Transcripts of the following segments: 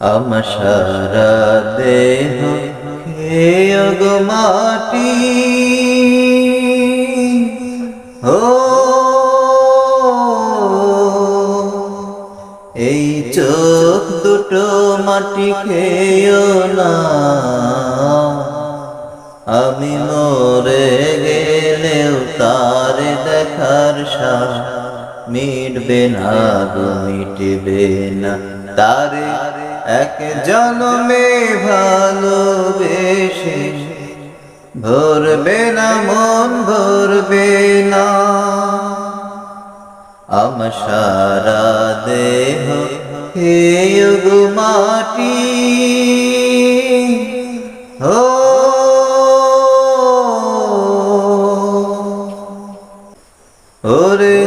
আমার সারা দেহ খেয়ে গো মাটি। ও, এই চোখ দুটো মাটি খেয়েও না। আমি মরে গেলেও তার দেখার সাথ মিটবে না মিটবে না। তারে এক জন্মে ভালোবেসে ভরবে না মন, ভরবে না। আমার সারা দেহ হে মাটি। ও ওরে,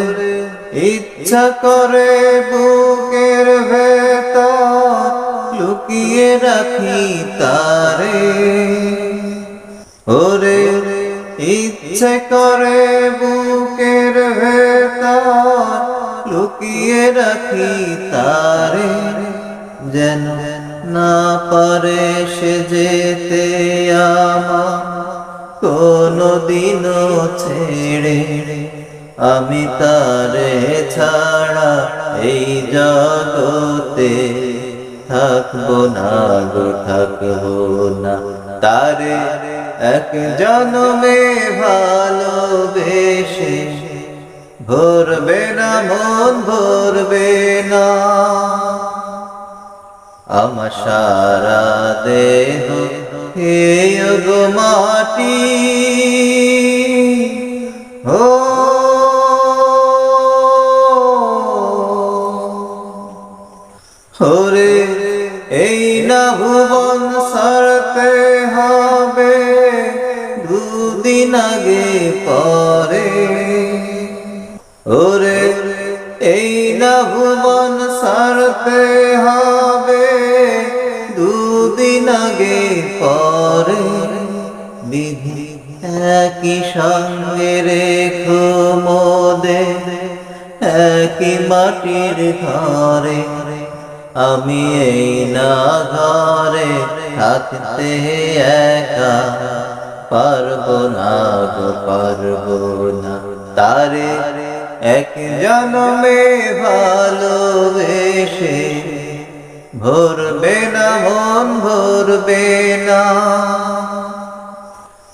ইচ্ছা করে বুকের ভেতর লুকিয়ে রাখি তারে। ওরে ইচ্ছে করে বুকের ভেতর লুকিয়ে রাখি তারে, যেন না পারে সে যেতে কোনো দিনও ছেড়ে। আমি তারে ছাড়া এই জগতে থাকব না গো, থাকব না। তারে এক জন্মে ভালোবেসে ভরবে না, মন ভরবে না। আমার সারা দেহ হে গো মাটি। ও ওরে এই না ভুবন সারতে হবে দুদিন আগে পরে। ওরে এই না ভুবন সারতে হবে দুদিন আগে পরে। বিধি একই সঙ্গে রেখো মোদে, একই মাটির ঘরে। আমি এই না ঘরে থাকতে একা। পারব না গো, পারব না। তারে এক জন্মে ভালোবেসে ভরবে না, মন ভরবে না।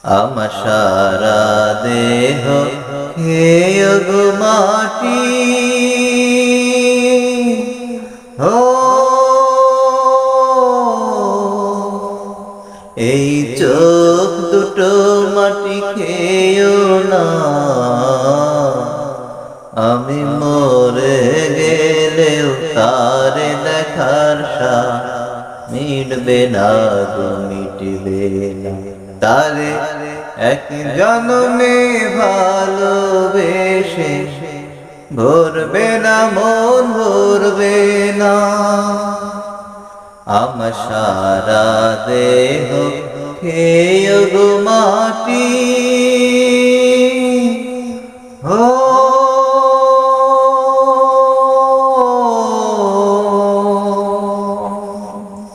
আমার সারা দেহ খেয়ে গো মাটি। চোখ দুটো মাটি খেয়েও না। আমি মরে গেলেও তারে দেখার সাথ মিটবে না গো, মিটবে না। তারে এক জন্মে ভালোবেসে ভরবে না, মন ভরবে না। আমার সারা দেহ খেয়ে গো মাটি